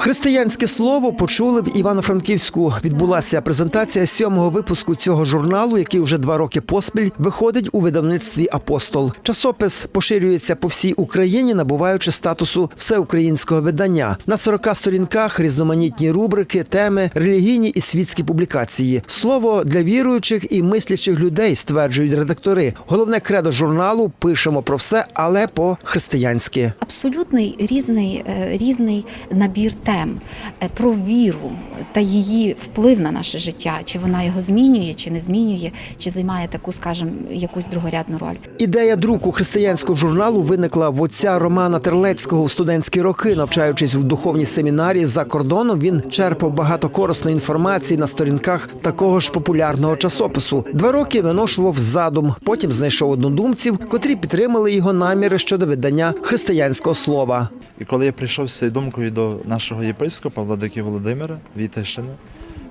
Християнське слово почули в Івано-Франківську. Відбулася презентація сьомого випуску цього журналу, який вже два роки поспіль виходить у видавництві Апостол. Часопис поширюється по всій Україні, набуваючи статусу всеукраїнського видання. На 40 сторінках різноманітні рубрики, теми, релігійні і світські публікації. Слово для віруючих і мислячих людей, стверджують редактори. Головне кредо журналу пишемо про все, але по-християнськи. абсолютний різний, е, різний набір тем е, про віру та її вплив на наше життя, чи вона його змінює, чи не змінює, чи займає таку, скажімо, якусь другорядну роль. Ідея друку християнського журналу виникла в отця Романа Терлецького у студентські роки. Навчаючись в духовній семінарії за кордоном, він черпав багато корисної інформації на сторінках такого ж популярного часопису. Два роки виношував задум. Потім знайшов однодумців, котрі підтримали його наміри щодо видання християнського слова. І коли я прийшов з цією думкою до нашого єпископа Владики Володимира Вітишина,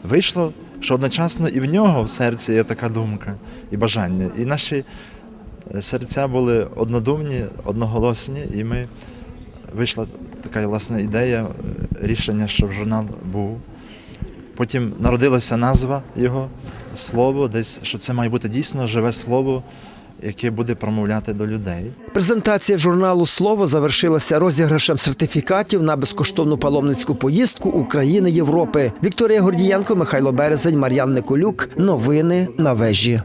вийшло, що одночасно і в нього в серці є така думка і бажання. І наші е, серця були однодумні, одноголосні, і ми вийшла така власне ідея, е, рішення, щоб журнал був. Потім народилася назва його слово, десь що це має бути дійсно живе слово, яке буде промовляти до людей. Презентація журналу Слово завершилася розіграшем сертифікатів на безкоштовну паломницьку поїздку України Європи. Вікторія Гордієнко, Михайло Березень, Мар'ян Николюк. Новини на вежі.